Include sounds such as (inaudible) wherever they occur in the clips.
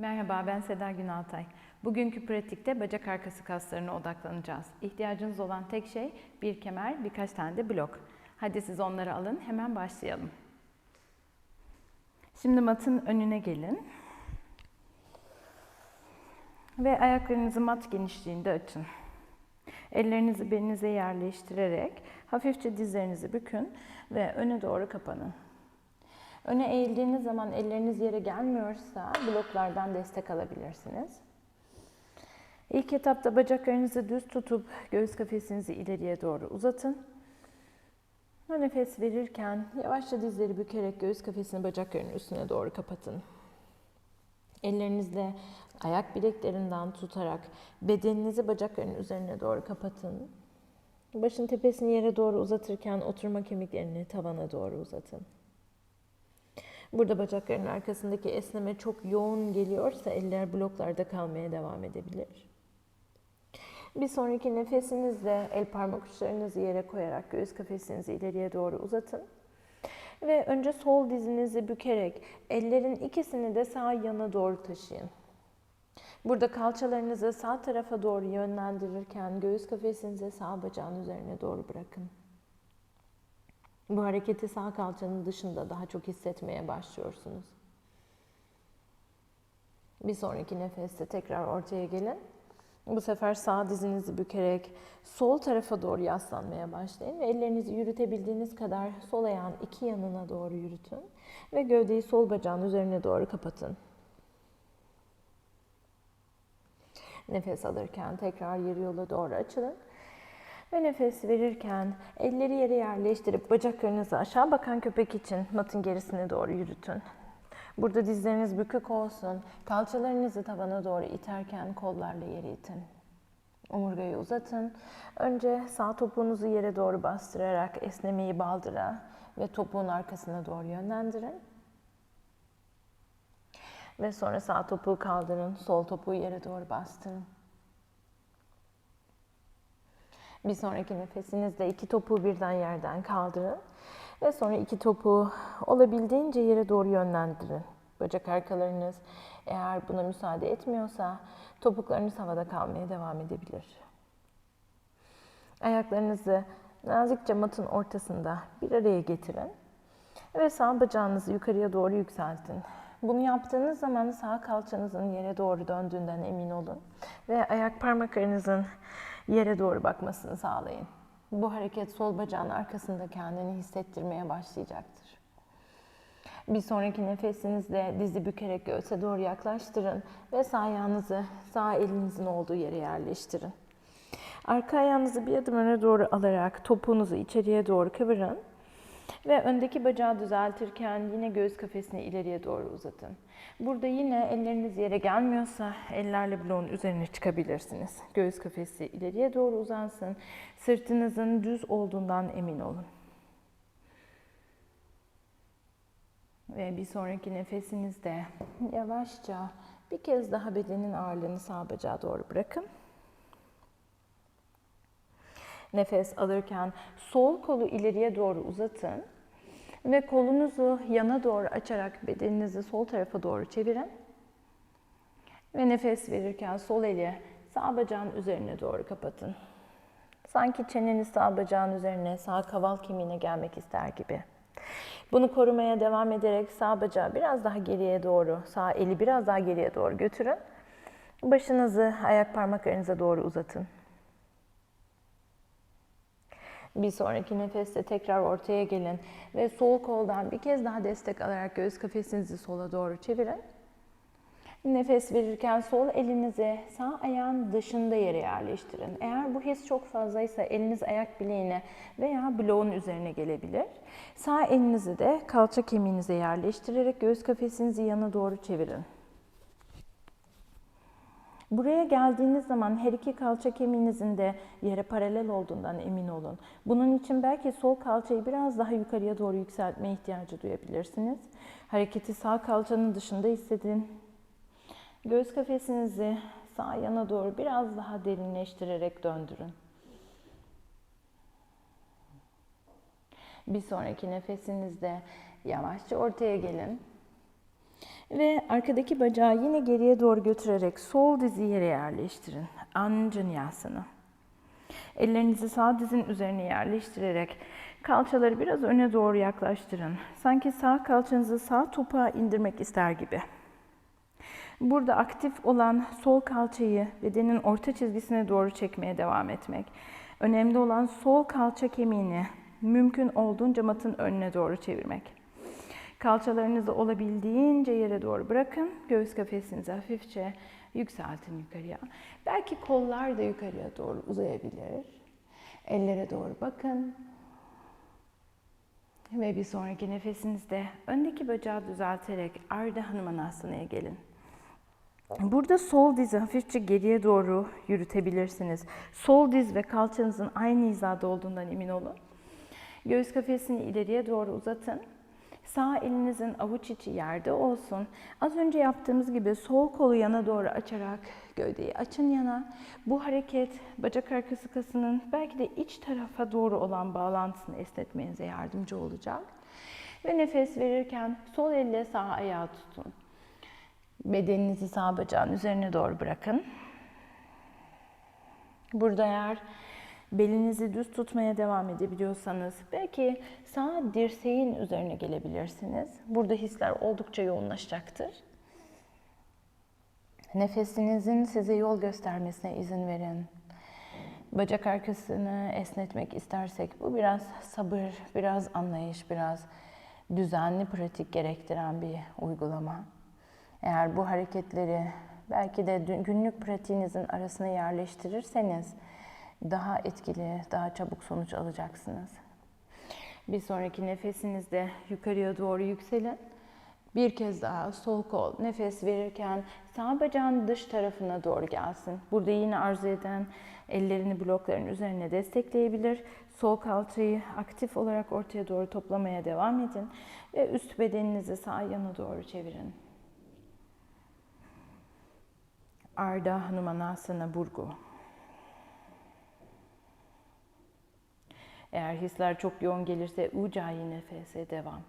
Merhaba ben Seda Günaltay. Bugünkü pratikte bacak arkası kaslarına odaklanacağız. İhtiyacınız olan tek şey bir kemer, birkaç tane de blok. Hadi siz onları alın, hemen başlayalım. Şimdi matın önüne gelin. Ve ayaklarınızı mat genişliğinde açın. Ellerinizi belinize yerleştirerek hafifçe dizlerinizi bükün ve öne doğru kapanın. Öne eğildiğiniz zaman elleriniz yere gelmiyorsa bloklardan destek alabilirsiniz. İlk etapta bacaklarınızı düz tutup göğüs kafesinizi ileriye doğru uzatın. Nefes verirken yavaşça dizleri bükerek göğüs kafesini bacaklarının üstüne doğru kapatın. Ellerinizle ayak bileklerinden tutarak bedeninizi bacakların üzerine doğru kapatın. Başın tepesini yere doğru uzatırken oturma kemiklerini tavana doğru uzatın. Burada bacakların arkasındaki esneme çok yoğun geliyorsa eller bloklarda kalmaya devam edebilir. Bir sonraki nefesinizle el parmak uçlarınızı yere koyarak göğüs kafesinizi ileriye doğru uzatın. Ve önce sol dizinizi bükerek ellerin ikisini de sağ yana doğru taşıyın. Burada kalçalarınızı sağ tarafa doğru yönlendirirken göğüs kafesinizi sağ bacağın üzerine doğru bırakın. Bu hareketi sağ kalçanın dışında daha çok hissetmeye başlıyorsunuz. Bir sonraki nefeste tekrar ortaya gelin. Bu sefer sağ dizinizi bükerek sol tarafa doğru yaslanmaya başlayın ve ellerinizi yürütebildiğiniz kadar sol ayağın iki yanına doğru yürütün ve gövdeyi sol bacağın üzerine doğru kapatın. Nefes alırken tekrar yarı yola doğru açılın. Ve nefes verirken elleri yere yerleştirip bacaklarınızı aşağı bakan köpek için matın gerisine doğru yürütün. Burada dizleriniz bükük olsun. Kalçalarınızı tavana doğru iterken kollarla yere itin. Omurgayı uzatın. Önce sağ topuğunuzu yere doğru bastırarak esnemeyi baldıra ve topuğun arkasına doğru yönlendirin. Ve sonra sağ topuğu kaldırın, sol topuğu yere doğru bastırın. Bir sonraki nefesinizde iki topuğu birden yerden kaldırın. Ve sonra iki topuğu olabildiğince yere doğru yönlendirin. Bacak arkalarınız eğer buna müsaade etmiyorsa topuklarınız havada kalmaya devam edebilir. Ayaklarınızı nazikçe matın ortasında bir araya getirin. Ve sağ bacağınızı yukarıya doğru yükseltin. Bunu yaptığınız zaman sağ kalçanızın yere doğru döndüğünden emin olun. Ve ayak parmaklarınızın yere doğru bakmasını sağlayın. Bu hareket sol bacağın arkasında kendini hissettirmeye başlayacaktır. Bir sonraki nefesinizde dizi bükerek göğse doğru yaklaştırın ve sağ ayağınızı sağ elinizin olduğu yere yerleştirin. Arka ayağınızı bir adım öne doğru alarak topuğunuzu içeriye doğru kıvırın. Ve öndeki bacağı düzeltirken yine göğüs kafesini ileriye doğru uzatın. Burada yine elleriniz yere gelmiyorsa ellerle bloğun üzerine çıkabilirsiniz. Göğüs kafesi ileriye doğru uzansın. Sırtınızın düz olduğundan emin olun. Ve bir sonraki nefesinizde yavaşça bir kez daha bedenin ağırlığını sağ bacağa doğru bırakın. Nefes alırken sol kolu ileriye doğru uzatın ve kolunuzu yana doğru açarak bedeninizi sol tarafa doğru çevirin. Ve nefes verirken sol eli sağ bacağın üzerine doğru kapatın. Sanki çeneniz sağ bacağın üzerine, sağ kaval kemiğine gelmek ister gibi. Bunu korumaya devam ederek sağ bacağı biraz daha geriye doğru, sağ eli biraz daha geriye doğru götürün. Başınızı ayak parmaklarınıza doğru uzatın. Bir sonraki nefeste tekrar ortaya gelin ve sol koldan bir kez daha destek alarak göğüs kafesinizi sola doğru çevirin. Nefes verirken sol elinizi sağ ayağın dışında yere yerleştirin. Eğer bu his çok fazlaysa eliniz ayak bileğine veya bloğun üzerine gelebilir. Sağ elinizi de kalça kemiğinize yerleştirerek göğüs kafesinizi yana doğru çevirin. Buraya geldiğiniz zaman her iki kalça kemiğinizin de yere paralel olduğundan emin olun. Bunun için belki sol kalçayı biraz daha yukarıya doğru yükseltme ihtiyacı duyabilirsiniz. Hareketi sağ kalçanın dışında hissedin. Göğüs kafesinizi sağ yana doğru biraz daha derinleştirerek döndürün. Bir sonraki nefesinizde yavaşça ortaya gelin. Ve arkadaki bacağı yine geriye doğru götürerek sol dizi yere yerleştirin. Anjanyasana. Ellerinizi sağ dizin üzerine yerleştirerek kalçaları biraz öne doğru yaklaştırın. Sanki sağ kalçanızı sağ topuğa indirmek ister gibi. Burada aktif olan sol kalçayı bedenin orta çizgisine doğru çekmeye devam etmek. Önemli olan sol kalça kemiğini mümkün olduğunca matın önüne doğru çevirmek. Kalçalarınızı olabildiğince yere doğru bırakın. Göğüs kafesinizi hafifçe yükseltin yukarıya. Belki kollar da yukarıya doğru uzayabilir. Ellere doğru bakın. Ve bir sonraki nefesinizde öndeki bacağı düzelterek Ardha Hanumanasana'ya gelin. Burada sol dizi hafifçe geriye doğru yürütebilirsiniz. Sol diz ve kalçanızın aynı hizada olduğundan emin olun. Göğüs kafesini ileriye doğru uzatın. Sağ elinizin avuç içi yerde olsun. Az önce yaptığımız gibi sol kolu yana doğru açarak gövdeyi açın yana. Bu hareket bacak arkası kasının belki de iç tarafa doğru olan bağlantısını esnetmenize yardımcı olacak. Ve nefes verirken sol elle sağ ayağı tutun. Bedeninizi sağ bacağın üzerine doğru bırakın. Burada eğer belinizi düz tutmaya devam edebiliyorsanız belki sağ dirseğin üzerine gelebilirsiniz. Burada hisler oldukça yoğunlaşacaktır. Nefesinizin size yol göstermesine izin verin. Bacak arkasını esnetmek istersek bu biraz sabır, biraz anlayış, biraz düzenli pratik gerektiren bir uygulama. Eğer bu hareketleri belki de günlük pratiğinizin arasına yerleştirirseniz daha etkili, daha çabuk sonuç alacaksınız. Bir sonraki nefesinizde yukarıya doğru yükselin. Bir kez daha sol kol nefes verirken sağ bacağın dış tarafına doğru gelsin. Burada yine arzu eden ellerini blokların üzerine destekleyebilir. Sol kalçayı aktif olarak ortaya doğru toplamaya devam edin ve üst bedeninizi sağ yana doğru çevirin. Ardha Hanumanasana Burgu. Eğer hisler çok yoğun gelirse Ujjayi nefese devam.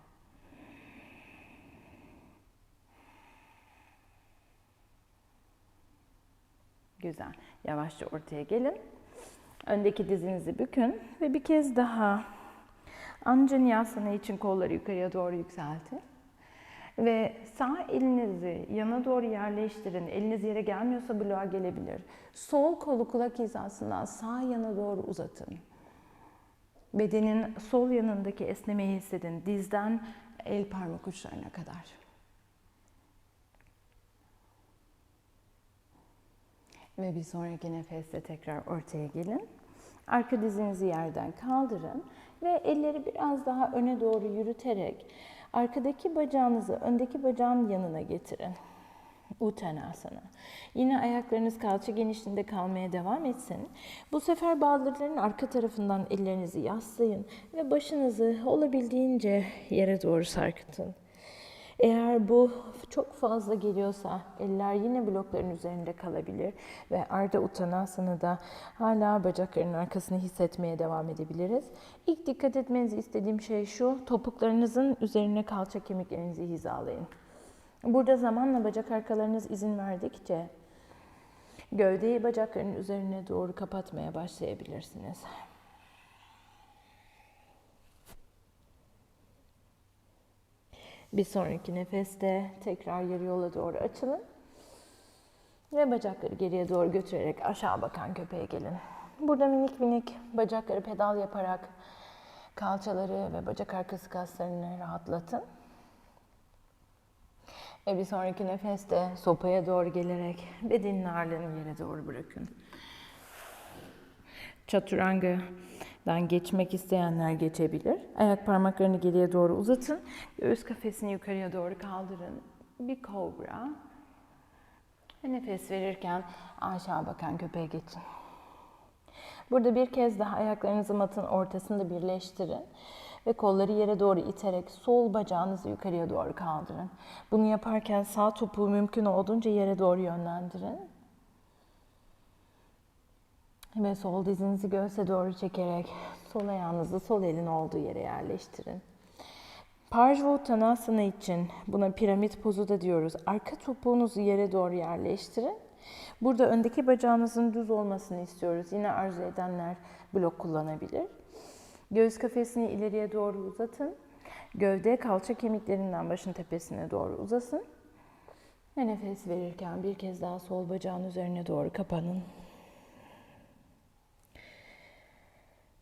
Güzel. Yavaşça ortaya gelin. Öndeki dizinizi bükün ve bir kez daha Anjanyasana için kolları yukarıya doğru yükseltin. Ve sağ elinizi yana doğru yerleştirin. Eliniz yere gelmiyorsa bloğa gelebilir. Sol kolu kulak hizasından sağ yana doğru uzatın. Bedenin sol yanındaki esnemeyi hissedin. Dizden el parmak uçlarına kadar. Ve bir sonraki nefeste tekrar ortaya gelin. Arka dizinizi yerden kaldırın ve elleri biraz daha öne doğru yürüterek arkadaki bacağınızı öndeki bacağın yanına getirin. Uttanasana. Yine ayaklarınız kalça genişliğinde kalmaya devam etsin. Bu sefer baldırların arka tarafından ellerinizi yaslayın ve başınızı olabildiğince yere doğru sarkıtın. Eğer bu çok fazla geliyorsa eller yine blokların üzerinde kalabilir ve Arda Uttanasana'da hala bacakların arkasını hissetmeye devam edebiliriz. İlk dikkat etmenizi istediğim şey şu, topuklarınızın üzerine kalça kemiklerinizi hizalayın. Burada zamanla bacak arkalarınız izin verdikçe gövdeyi bacakların üzerine doğru kapatmaya başlayabilirsiniz. Bir sonraki nefeste tekrar yarı yola doğru açılın. Ve bacakları geriye doğru götürerek aşağı bakan köpeğe gelin. Burada minik minik bacakları pedal yaparak kalçaları ve bacak arkası kaslarını rahatlatın. Ve bir sonraki nefeste sopaya doğru gelerek bedenin ağırlığını yere doğru bırakın. Chaturanga'dan geçmek isteyenler geçebilir. Ayak parmaklarını geriye doğru uzatın. Göğüs kafesini yukarıya doğru kaldırın. Bir kobra. Nefes verirken aşağı bakan köpeğe geçin. Burada bir kez daha ayaklarınızı matın ortasında birleştirin ve kolları yere doğru iterek sol bacağınızı yukarıya doğru kaldırın. Bunu yaparken sağ topuğu mümkün olduğunca yere doğru yönlendirin. Ve sol dizinizi göğse doğru çekerek sol ayağınızı sol elin olduğu yere yerleştirin. Parjvottanasana için buna piramit pozu da diyoruz. Arka topuğunuzu yere doğru yerleştirin. Burada öndeki bacağınızın düz olmasını istiyoruz. Yine arzu edenler blok kullanabilir. Göğüs kafesini ileriye doğru uzatın. Gövde kalça kemiklerinden başın tepesine doğru uzasın. Ve nefes verirken bir kez daha sol bacağın üzerine doğru kapanın.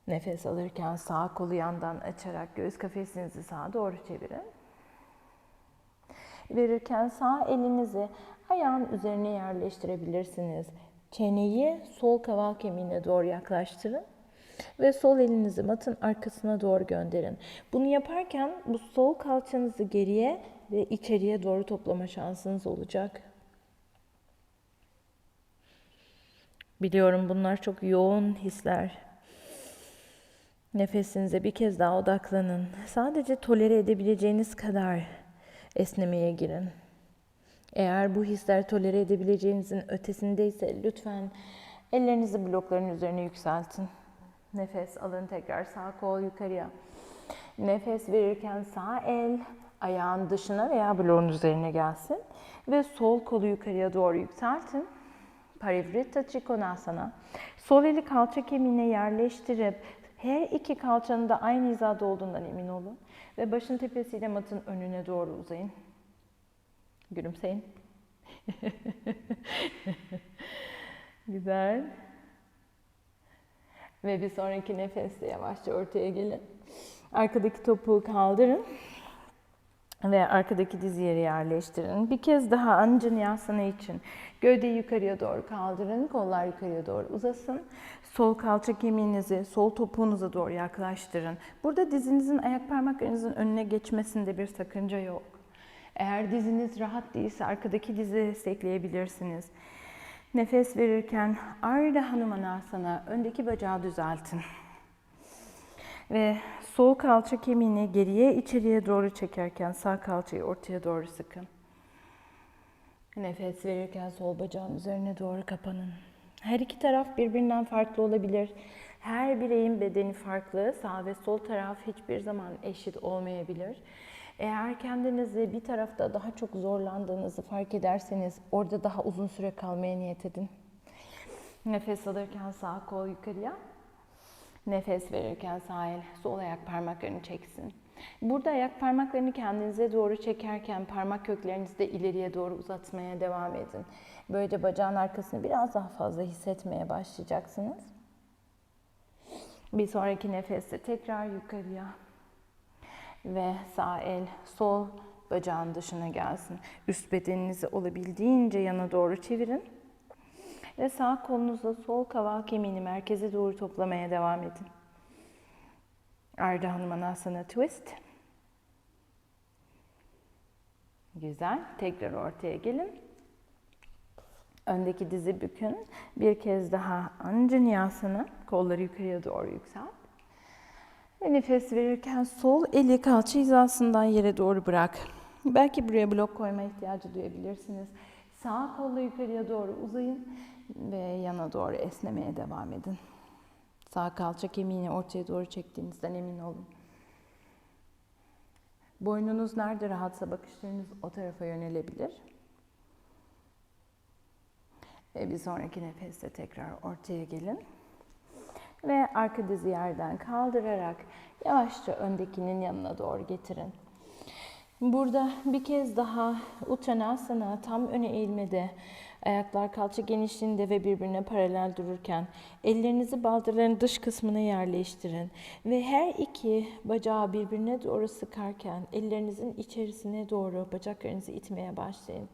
Nefes alırken sağ kolu yandan açarak göğüs kafesinizi sağa doğru çevirin. Verirken sağ elinizi ayağın üzerine yerleştirebilirsiniz. Çeneyi sol kaval kemiğine doğru yaklaştırın ve sol elinizi matın arkasına doğru gönderin. Bunu yaparken bu sol kalçanızı geriye ve içeriye doğru toplama şansınız olacak. Biliyorum bunlar çok yoğun hisler. Nefesinize bir kez daha odaklanın. Sadece tolere edebileceğiniz kadar esnemeye girin. Eğer bu hisler tolere edebileceğinizin ötesindeyse lütfen ellerinizi blokların üzerine yükseltin. Nefes alın tekrar sağ kol yukarıya. Nefes verirken sağ el ayağın dışına veya bloğun üzerine gelsin. Ve sol kolu yukarıya doğru yükseltin. Parivritta Trikonasana. Sol eli kalça kemiğine yerleştirip her iki kalçanın da aynı hizada olduğundan emin olun. Ve başın tepesiyle matın önüne doğru uzayın. Gülümseyin. (laughs) Güzel. Ve bir sonraki nefeste yavaşça ortaya gelin. Arkadaki topuğu kaldırın. Ve arkadaki dizi yeri yerleştirin. Bir kez daha Anjaneyasana için gövdeyi yukarıya doğru kaldırın. Kollar yukarıya doğru uzasın. Sol kalça kemiğinizi sol topuğunuza doğru yaklaştırın. Burada dizinizin ayak parmaklarınızın önüne geçmesinde bir sakınca yok. Eğer diziniz rahat değilse arkadaki dizi destekleyebilirsiniz. Nefes verirken Ardha Hanumanasana öndeki bacağı düzeltin. Ve sol kalça kemiğini geriye içeriye doğru çekerken sağ kalçayı ortaya doğru sıkın. Nefes verirken sol bacağın üzerine doğru kapanın. Her iki taraf birbirinden farklı olabilir. Her bireyin bedeni farklı. Sağ ve sol taraf hiçbir zaman eşit olmayabilir. Eğer kendinizi bir tarafta daha çok zorlandığınızı fark ederseniz orada daha uzun süre kalmaya niyet edin. Nefes alırken sağ kol yukarıya. Nefes verirken sağ el sol ayak parmaklarını çeksin. Burada ayak parmaklarını kendinize doğru çekerken parmak köklerinizi de ileriye doğru uzatmaya devam edin. Böylece bacağın arkasını biraz daha fazla hissetmeye başlayacaksınız. Bir sonraki nefeste tekrar yukarıya ve sağ el sol bacağın dışına gelsin. Üst bedeninizi olabildiğince yana doğru çevirin. Ve sağ kolunuzla sol kaval kemiğini merkeze doğru toplamaya devam edin. Ardha Hanumanasana twist. Güzel. Tekrar ortaya gelin. Öndeki dizi bükün. Bir kez daha Anjaneyasana. Kolları yukarıya doğru yükselt. Nefes verirken sol eli kalça hizasından yere doğru bırak. Belki buraya blok koyma ihtiyacı duyabilirsiniz. Sağ kolla yukarıya doğru uzayın ve yana doğru esnemeye devam edin. Sağ kalça kemiğini ortaya doğru çektiğinizden emin olun. Boynunuz nerede rahatsa bakışlarınız o tarafa yönelebilir. Ve bir sonraki nefeste tekrar ortaya gelin. Ve arka dizi yerden kaldırarak yavaşça öndekinin yanına doğru getirin. Burada bir kez daha Uttanasana tam öne eğilmede, ayaklar kalça genişliğinde ve birbirine paralel dururken ellerinizi baldırların dış kısmına yerleştirin ve her iki bacağı birbirine doğru sıkarken ellerinizin içerisine doğru bacaklarınızı itmeye başlayın.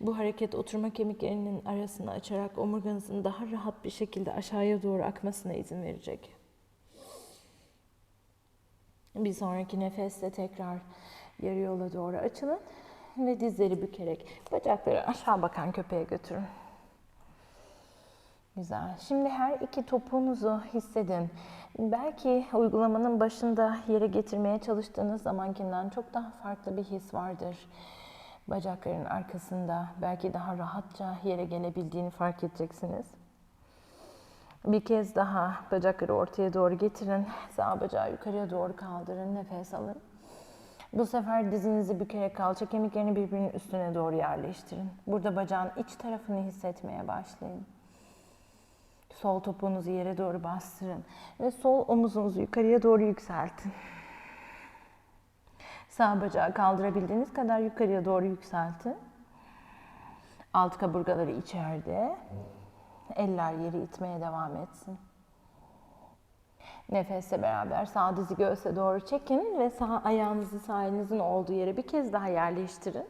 Bu hareket oturma kemiklerinin arasını açarak omurganızın daha rahat bir şekilde aşağıya doğru akmasına izin verecek. Bir sonraki nefeste tekrar yarı yola doğru açılın ve dizleri bükerek bacakları aşağı bakan köpeğe götürün. Güzel. Şimdi her iki topuğunuzu hissedin. Belki uygulamanın başında yere getirmeye çalıştığınız zamankinden çok daha farklı bir his vardır. Bacakların arkasında belki daha rahatça yere gelebildiğini fark edeceksiniz. Bir kez daha bacakları ortaya doğru getirin. Sağ bacağı yukarıya doğru kaldırın. Nefes alın. Bu sefer dizinizi bükerek kalça kemiklerini birbirinin üstüne doğru yerleştirin. Burada bacağın iç tarafını hissetmeye başlayın. Sol topuğunuzu yere doğru bastırın ve sol omuzunuzu yukarıya doğru yükseltin. Sağ bacağı kaldırabildiğiniz kadar yukarıya doğru yükseltin. Alt kaburgaları içeride. Eller yeri itmeye devam etsin. Nefesle beraber sağ dizi göğse doğru çekin ve sağ ayağınızı sağ elinizin olduğu yere bir kez daha yerleştirin.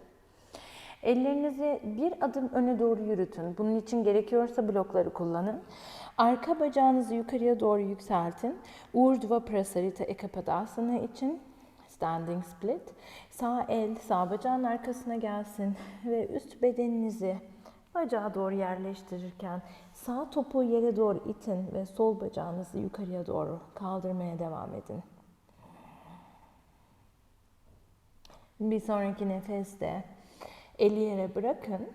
Ellerinizi bir adım öne doğru yürütün. Bunun için gerekiyorsa blokları kullanın. Arka bacağınızı yukarıya doğru yükseltin. Urdhva Prasarita Ekapadasana için standing split. Sağ el sağ bacağın arkasına gelsin ve üst bedeninizi bacağa doğru yerleştirirken sağ topuğu yere doğru itin ve sol bacağınızı yukarıya doğru kaldırmaya devam edin. Bir sonraki nefeste eli yere bırakın.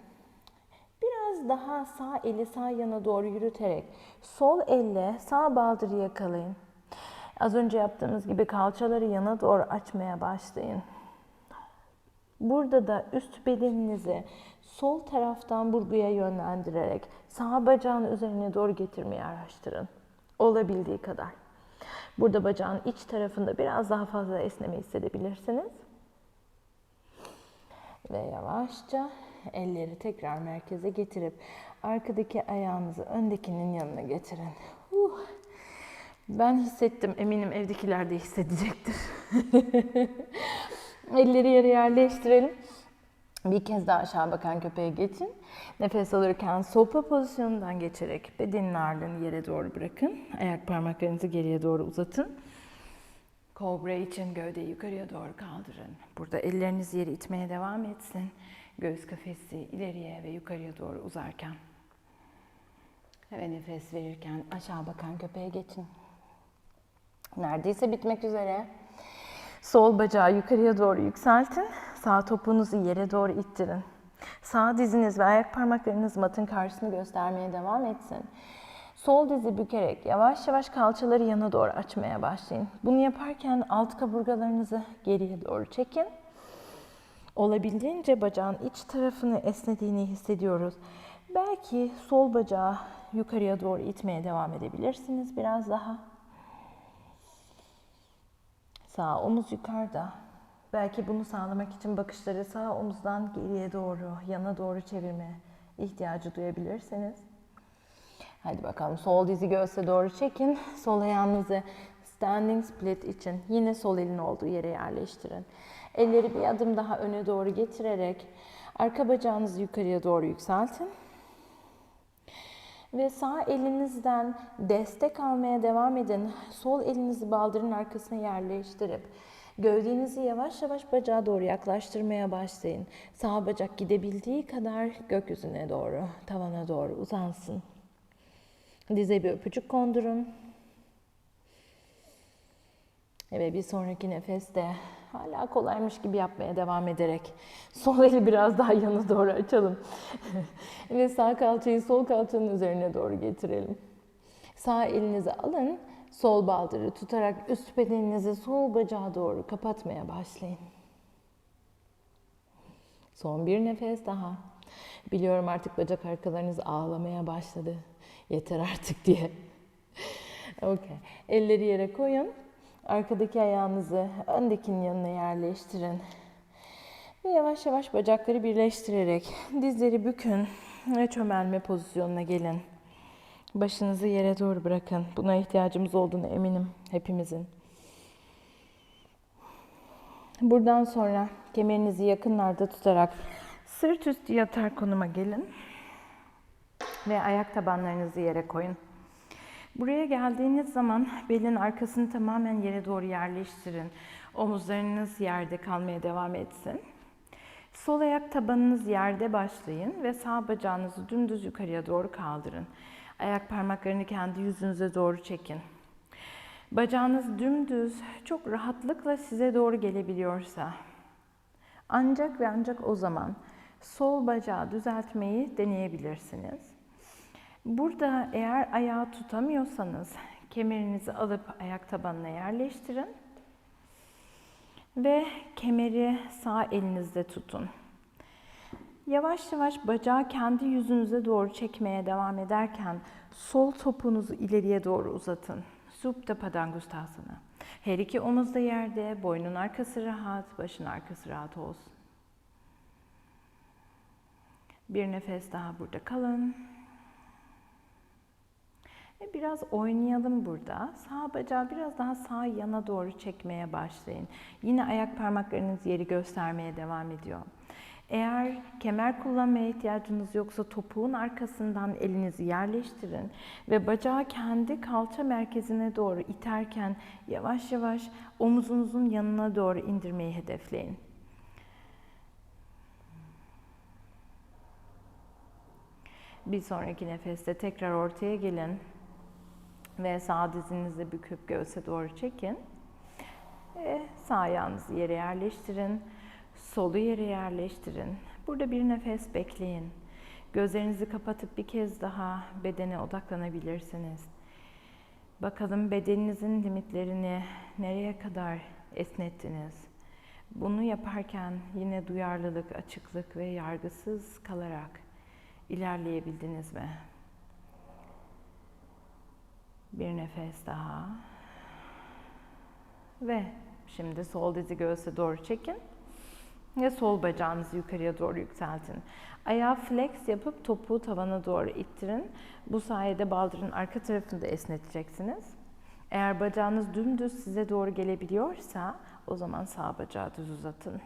Biraz daha sağ eli sağ yana doğru yürüterek sol elle sağ baldırı yakalayın. Az önce yaptığımız gibi kalçaları yana doğru açmaya başlayın. Burada da üst bedeninizi sol taraftan burguya yönlendirerek sağ bacağın üzerine doğru getirmeyi araştırın. Olabildiği kadar. Burada bacağın iç tarafında biraz daha fazla esneme hissedebilirsiniz. Ve yavaşça elleri tekrar merkeze getirip arkadaki ayağınızı öndekinin yanına getirin. Ben hissettim, eminim evdekiler de hissedecektir. (laughs) Elleri yere yerleştirelim. Bir kez daha aşağı bakan köpeğe geçin. Nefes alırken sopa pozisyonundan geçerek bedenin ağırlığını yere doğru bırakın. Ayak parmaklarınızı geriye doğru uzatın. Kobra için gövdeyi yukarıya doğru kaldırın. Burada elleriniz yeri itmeye devam etsin. Göğüs kafesi ileriye ve yukarıya doğru uzarken. Ve nefes verirken aşağı bakan köpeğe geçin. Neredeyse bitmek üzere. Sol bacağı yukarıya doğru yükseltin. Sağ topuğunuzu yere doğru ittirin. Sağ diziniz ve ayak parmaklarınız matın karşısını göstermeye devam etsin. Sol dizi bükerek yavaş yavaş kalçaları yana doğru açmaya başlayın. Bunu yaparken alt kaburgalarınızı geriye doğru çekin. Olabildiğince bacağın iç tarafını esnediğini hissediyoruz. Belki sol bacağı yukarıya doğru itmeye devam edebilirsiniz biraz daha. Sağ omuz yukarıda. Belki bunu sağlamak için bakışları sağ omuzdan geriye doğru, yana doğru çevirme ihtiyacı duyabilirsiniz. Hadi bakalım sol dizi göğse doğru çekin. Sol ayağınızı standing split için yine sol elin olduğu yere yerleştirin. Elleri bir adım daha öne doğru getirerek arka bacağınızı yukarıya doğru yükseltin. Ve sağ elinizden destek almaya devam edin. Sol elinizi baldırın arkasına yerleştirip gövdenizi yavaş yavaş bacağa doğru yaklaştırmaya başlayın. Sağ bacak gidebildiği kadar gökyüzüne doğru, tavana doğru uzansın. Dize bir öpücük kondurun. Ve bir sonraki nefeste hala kolaymış gibi yapmaya devam ederek sol eli biraz daha yana doğru açalım. (laughs) Ve sağ kalçayı sol kalçanın üzerine doğru getirelim. Sağ elinizi alın, sol baldırı tutarak üst bedeninizi sol bacağa doğru kapatmaya başlayın. Son bir nefes daha. Biliyorum artık bacak arkalarınız ağlamaya başladı. Yeter artık diye. (laughs) Okey. Elleri yere koyun. Arkadaki ayağınızı öndekinin yanına yerleştirin. Ve yavaş yavaş bacakları birleştirerek dizleri bükün ve çömelme pozisyonuna gelin. Başınızı yere doğru bırakın. Buna ihtiyacımız olduğunu eminim hepimizin. Buradan sonra kemerinizi yakınlarda tutarak sırt üstü yatar konuma gelin ve ayak tabanlarınızı yere koyun. Buraya geldiğiniz zaman belin arkasını tamamen yere doğru yerleştirin. Omuzlarınız yerde kalmaya devam etsin. Sol ayak tabanınız yerde başlayın ve sağ bacağınızı dümdüz yukarıya doğru kaldırın. Ayak parmaklarını kendi yüzünüze doğru çekin. Bacağınız dümdüz, çok rahatlıkla size doğru gelebiliyorsa ancak ve ancak o zaman sol bacağı düzeltmeyi deneyebilirsiniz. Burada eğer ayağı tutamıyorsanız kemerinizi alıp ayak tabanına yerleştirin. Ve kemeri sağ elinizde tutun. Yavaş yavaş bacağı kendi yüzünüze doğru çekmeye devam ederken sol topuğunuzu ileriye doğru uzatın. Supta Padangusthasana. Her iki omuz da yerde, boynun arkası rahat, başın arkası rahat olsun. Bir nefes daha burada kalın. Ve biraz oynayalım burada. Sağ bacağı biraz daha sağ yana doğru çekmeye başlayın. Yine ayak parmaklarınız yeri göstermeye devam ediyor. Eğer kemer kullanmaya ihtiyacınız yoksa topuğun arkasından elinizi yerleştirin ve bacağı kendi kalça merkezine doğru iterken yavaş yavaş omuzunuzun yanına doğru indirmeyi hedefleyin. Bir sonraki nefeste tekrar ortaya gelin ve sağ dizinizi büküp göğse doğru çekin. Ve sağ ayağınızı yere yerleştirin. Solu yere yerleştirin. Burada bir nefes bekleyin. Gözlerinizi kapatıp bir kez daha bedene odaklanabilirsiniz. Bakalım bedeninizin limitlerini nereye kadar esnettiniz? Bunu yaparken yine duyarlılık, açıklık ve yargısız kalarak ilerleyebildiniz mi? Bir nefes daha. Ve şimdi sol dizi göğse doğru çekin. Ve sol bacağınızı yukarıya doğru yükseltin. Ayağı flex yapıp topuğu tavana doğru ittirin. Bu sayede baldırın arka tarafını da esneteceksiniz. Eğer bacağınız dümdüz size doğru gelebiliyorsa o zaman sağ bacağı düz uzatın.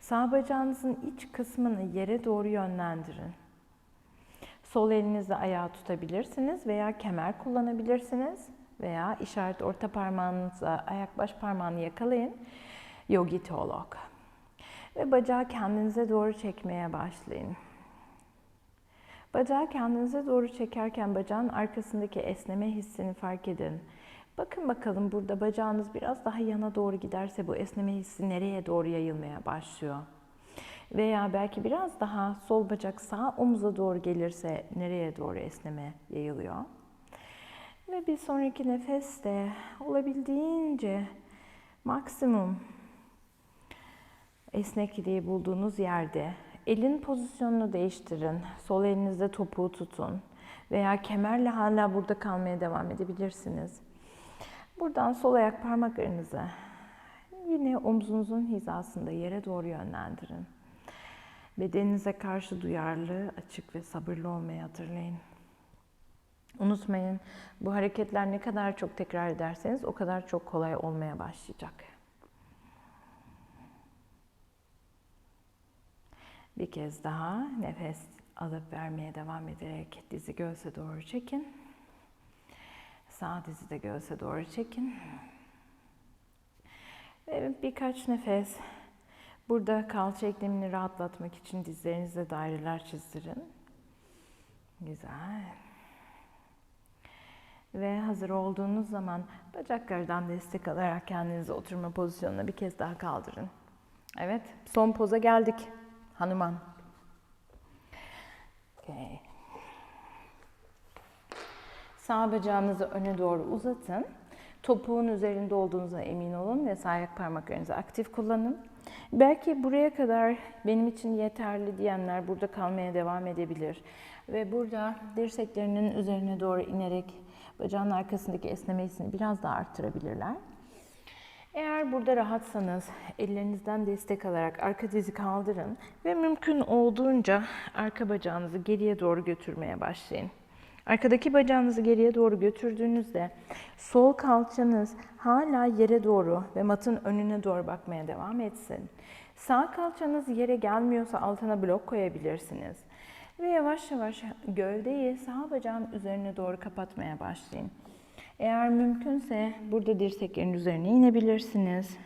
Sağ bacağınızın iç kısmını yere doğru yönlendirin. Sol elinizle ayağı tutabilirsiniz veya kemer kullanabilirsiniz veya işaret orta parmağınızla ayak baş parmağını yakalayın. Yogi Tolok. Ve bacağı kendinize doğru çekmeye başlayın. Bacağı kendinize doğru çekerken bacağın arkasındaki esneme hissini fark edin. Bakın bakalım burada bacağınız biraz daha yana doğru giderse bu esneme hissi nereye doğru yayılmaya başlıyor? Veya belki biraz daha sol bacak sağ omuza doğru gelirse nereye doğru esneme yayılıyor? Ve bir sonraki nefeste olabildiğince maksimum esnekliği bulduğunuz yerde elin pozisyonunu değiştirin. Sol elinizde topuğu tutun veya kemerle hala burada kalmaya devam edebilirsiniz. Buradan sol ayak parmaklarınızı yine omzunuzun hizasında yere doğru yönlendirin. Bedeninize karşı duyarlı, açık ve sabırlı olmayı hatırlayın. Unutmayın, bu hareketler ne kadar çok tekrar ederseniz o kadar çok kolay olmaya başlayacak. Bir kez daha nefes alıp vermeye devam ederek dizi göğse doğru çekin. Sağ dizi de göğse doğru çekin. Ve birkaç nefes burada kalça eklemini rahatlatmak için dizlerinizle daireler çizdirin. Güzel. Ve hazır olduğunuz zaman bacaklardan destek alarak kendinizi oturma pozisyonuna bir kez daha kaldırın. Evet, son poza geldik. Hanuman. Okay. Sağ bacağınızı öne doğru uzatın. Topuğun üzerinde olduğunuza emin olun ve sağ ayak parmaklarınızı aktif kullanın. Belki buraya kadar benim için yeterli diyenler burada kalmaya devam edebilir. Ve burada dirseklerinin üzerine doğru inerek bacağın arkasındaki esneme hissini biraz daha arttırabilirler. Eğer burada rahatsanız ellerinizden destek alarak arka dizi kaldırın ve mümkün olduğunca arka bacağınızı geriye doğru götürmeye başlayın. Arkadaki bacağınızı geriye doğru götürdüğünüzde sol kalçanız hala yere doğru ve matın önüne doğru bakmaya devam etsin. Sağ kalçanız yere gelmiyorsa altına blok koyabilirsiniz. Ve yavaş yavaş gövdeyi sağ bacağın üzerine doğru kapatmaya başlayın. Eğer mümkünse burada dirseklerin üzerine inebilirsiniz.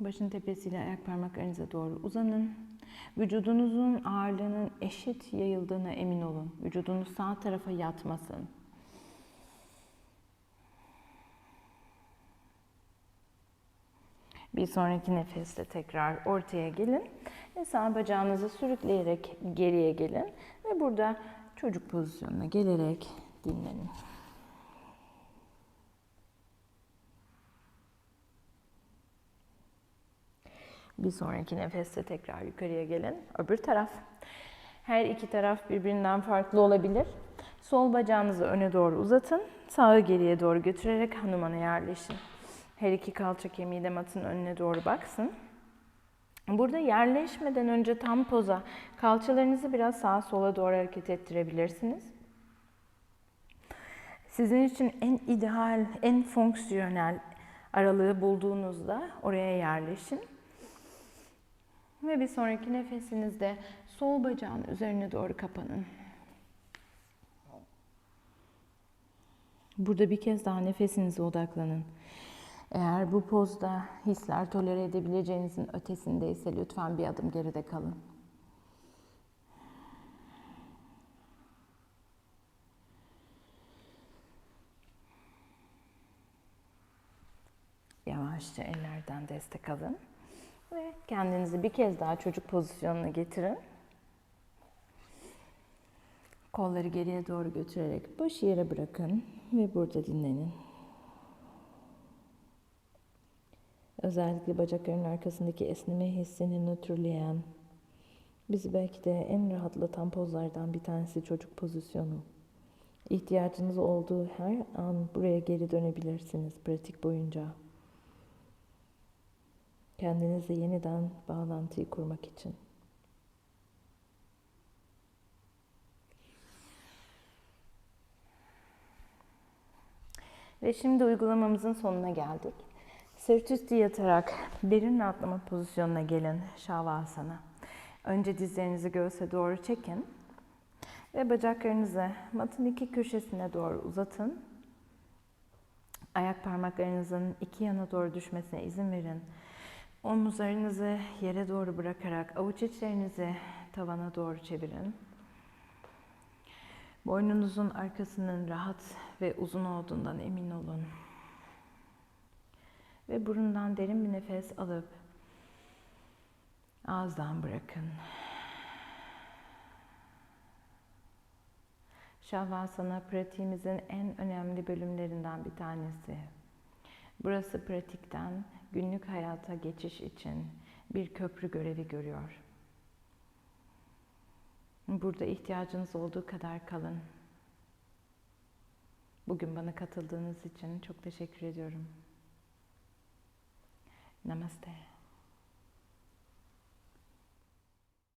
Başın tepesiyle ayak parmaklarınıza doğru uzanın. Vücudunuzun ağırlığının eşit yayıldığına emin olun. Vücudunuz sağ tarafa yatmasın. Bir sonraki nefeste tekrar ortaya gelin ve sağ bacağınızı sürükleyerek geriye gelin ve burada çocuk pozisyonuna gelerek dinlenin. Bir sonraki nefeste tekrar yukarıya gelin. Öbür taraf. Her iki taraf birbirinden farklı olabilir. Sol bacağınızı öne doğru uzatın. Sağı geriye doğru götürerek hanumana yerleşin. Her iki kalça kemiği de matın önüne doğru baksın. Burada yerleşmeden önce tam poza kalçalarınızı biraz sağa sola doğru hareket ettirebilirsiniz. Sizin için en ideal, en fonksiyonel aralığı bulduğunuzda oraya yerleşin. Ve bir sonraki nefesinizde sol bacağın üzerine doğru kapanın. Burada bir kez daha nefesinize odaklanın. Eğer bu pozda hisler tolere edebileceğinizin ötesindeyse lütfen bir adım geride kalın. Yavaşça ellerden destek alın. Ve kendinizi bir kez daha çocuk pozisyonuna getirin. Kolları geriye doğru götürerek başı yere bırakın ve burada dinlenin. Özellikle bacakların arkasındaki esneme hissini nötrleyen, bizi belki de en rahatlatan pozlardan bir tanesi çocuk pozisyonu. İhtiyacınız olduğu her an buraya geri dönebilirsiniz pratik boyunca. Kendinizle yeniden bağlantıyı kurmak için. Ve şimdi uygulamamızın sonuna geldik. Sırt üstü yatarak derin rahatlama pozisyonuna gelin Şavasana. Önce dizlerinizi göğse doğru çekin. Ve bacaklarınızı matın iki köşesine doğru uzatın. Ayak parmaklarınızın iki yana doğru düşmesine izin verin. Omuzlarınızı yere doğru bırakarak avuç içlerinizi tavana doğru çevirin. Boynunuzun arkasının rahat ve uzun olduğundan emin olun. Ve burundan derin bir nefes alıp ağızdan bırakın. Şavasana pratiğimizin en önemli bölümlerinden bir tanesi. Burası pratikten günlük hayata geçiş için bir köprü görevi görüyor. Burada ihtiyacınız olduğu kadar kalın. Bugün bana katıldığınız için çok teşekkür ediyorum. Namaste.